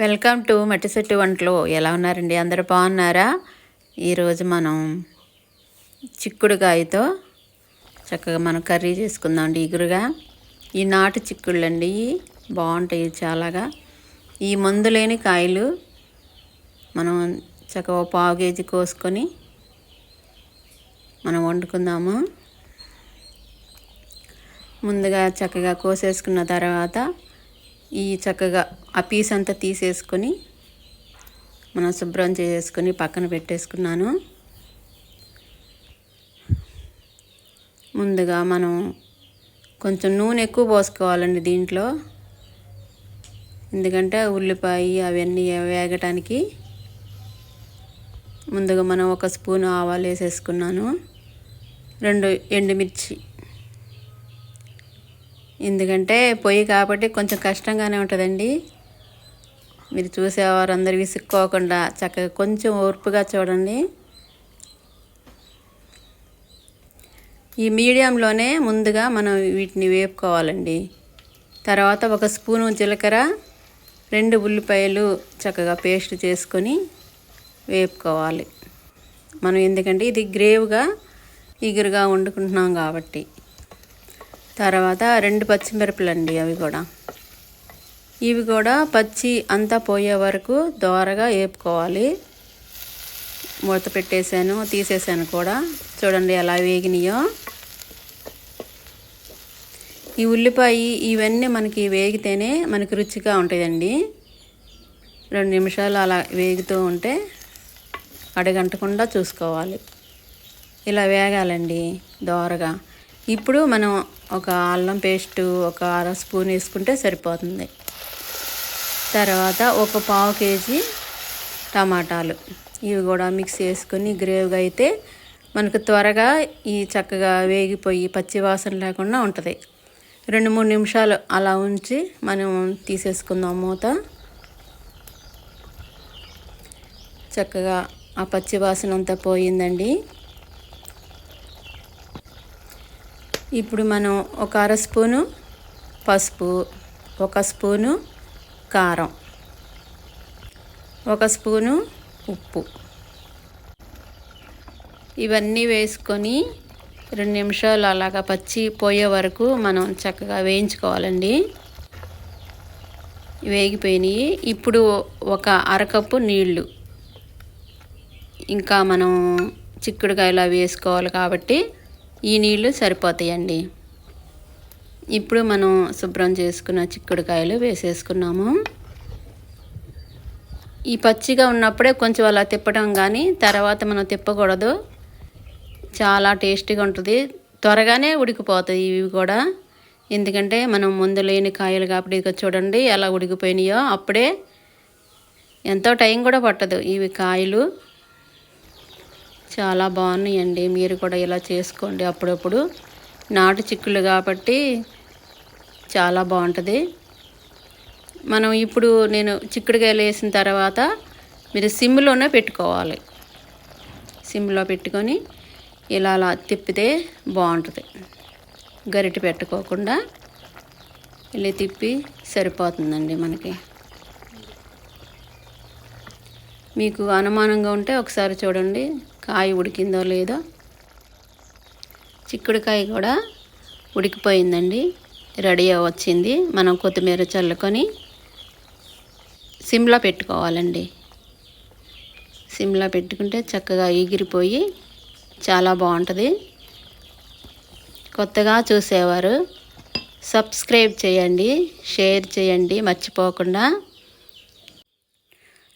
Welcome to మట్టిసెట్టు వంటలు. ఎలా ఉన్నారండి? అందరూ బాగున్నారా? ఈరోజు మనం చిక్కుడుకాయతో చక్కగా మనం కర్రీ చేసుకుందాం అండి ఇగురుగా ఈ నాటు చిక్కుళ్ళు అండి బాగుంటాయి చాలాగా. ఈ మందు లేని కాయలు మనం చక్కగా పావు కేజీ కోసుకొని మనం వండుకుందాము. ముందుగా చక్కగా కోసేసుకున్న తర్వాత ఈ చక్కగా ఆ పీస్ అంతా తీసేసుకొని మనం శుభ్రం చేసేసుకొని పక్కన పెట్టేసుకున్నాను. ముందుగా మనం కొంచెం నూనె ఎక్కువ పోసుకోవాలండి దీంట్లో. ఎందుకంటే ఉల్లిపాయ అవన్నీ వేగటానికి ముందుగా మనం ఒక స్పూన్ ఆవాలు వేసేసుకున్నాను. రెండు ఎండుమిర్చి ఎందుకంటే పొయ్యి కాబట్టి కొంచెం కష్టంగానే ఉంటుందండి. మీరు చూసేవారు అందరు విసుక్కోకుండా చక్కగా కొంచెం ఓర్పుగా చూడండి. ఈ మీడియంలోనే ముందుగా మనం వీటిని వేపుకోవాలండి. తర్వాత ఒక స్పూను జీలకర్ర రెండు ఉల్లిపాయలు చక్కగా పేస్ట్ చేసుకొని వేపుకోవాలి. మనం ఎందుకంటే ఇది గ్రేవ్గా ఇగురుగా వండుకుంటున్నాం కాబట్టి. తర్వాత రెండు పచ్చిమిరపలండి అవి కూడా. ఇవి కూడా పచ్చి అంతా పోయే వరకు దోరగా వేపుకోవాలి మూత పెట్టేశాను తీసేసాను కూడా. చూడండి ఎలా వేగినాయో. ఈ ఉల్లిపాయ ఇవన్నీ మనకి వేగితేనే మనకి రుచిగా ఉంటుందండి రెండు నిమిషాలు అలా వేగుతూ ఉంటే అడగంటకుండా చూసుకోవాలి. ఇలా వేగాలండి దోరగా. ఇప్పుడు మనం ఒక అల్లం పేస్టు ఒక అర స్పూన్ వేసుకుంటే సరిపోతుంది. తర్వాత ఒక పావు కేజీ టమాటాలు. ఇవి కూడా మిక్స్ చేసుకొని గ్రేవ్గా అయితే మనకు త్వరగా ఈ చక్కగా వేగిపోయి పచ్చివాసన లేకుండా ఉంటుంది. రెండు మూడు నిమిషాలు అలా ఉంచి మనం తీసేసుకుందాం మూత. చక్కగా ఆ పచ్చివాసన అంతా పోయిందండి. ఇప్పుడు మనం ఒక అర స్పూను పసుపు ఒక స్పూను కారం ఒక స్పూను ఉప్పు. ఇవన్నీ వేసుకొని రెండు నిమిషాలు అలాగా పచ్చి పోయే వరకు మనం చక్కగా వేయించుకోవాలండి. వేగిపోయినాయి. ఇప్పుడు ఒక అరకప్పు నీళ్ళు ఇంకా మనం చిక్కుడుకాయలు వేసుకోవాలి కాబట్టి ఈ నీళ్ళు సరిపోతాయండి. ఇప్పుడు మనం శుభ్రం చేసుకున్న చిక్కుడుకాయలు వేసేసుకున్నాము. ఈ పచ్చిగా ఉన్నప్పుడే కొంచెం అలా తిప్పడం కానీ తర్వాత మనం తిప్పకూడదు. చాలా టేస్టీగా ఉంటుంది. త్వరగానే ఉడికిపోతాయి ఇవి కూడా. ఎందుకంటే మనం ముందు లేని కాయలు కాబట్టి ఇక చూడండి ఎలా ఉడికిపోయినాయో. అప్పుడే ఎంతో టైం కూడా పట్టదు ఇవి కాయలు. చాలా బాగున్నాయండి. మీరు కూడా ఇలా చేసుకోండి అప్పుడప్పుడు. నాటు చిక్కులు కాబట్టి చాలా బాగుంటుంది. మనం ఇప్పుడు నేను చిక్కుడుకాయలు వేసిన తర్వాత మీరు సిమ్లోనే పెట్టుకోవాలి. సిమ్లో పెట్టుకొని ఇలా అలా తిప్పితే బాగుంటుంది. గరిటె పెట్టుకోకుండా ఇలా తిప్పి సరిపోతుందండి మనకి. మీకు అనుమానంగా ఉంటే ఒకసారి చూడండి కాయ ఉడికిందో లేదో. చిక్కుడుకాయ కూడా ఉడికిపోయిందండి రెడీ వచ్చింది మనం కొత్తిమీర చల్లుకొని సిమ్లో పెట్టుకోవాలండి. సిమ్లో పెట్టుకుంటే చక్కగా ఎగిరిపోయి చాలా బాగుంటుంది. కొత్తగా చూసేవారు సబ్స్క్రైబ్ చేయండి షేర్ చేయండి మర్చిపోకుండా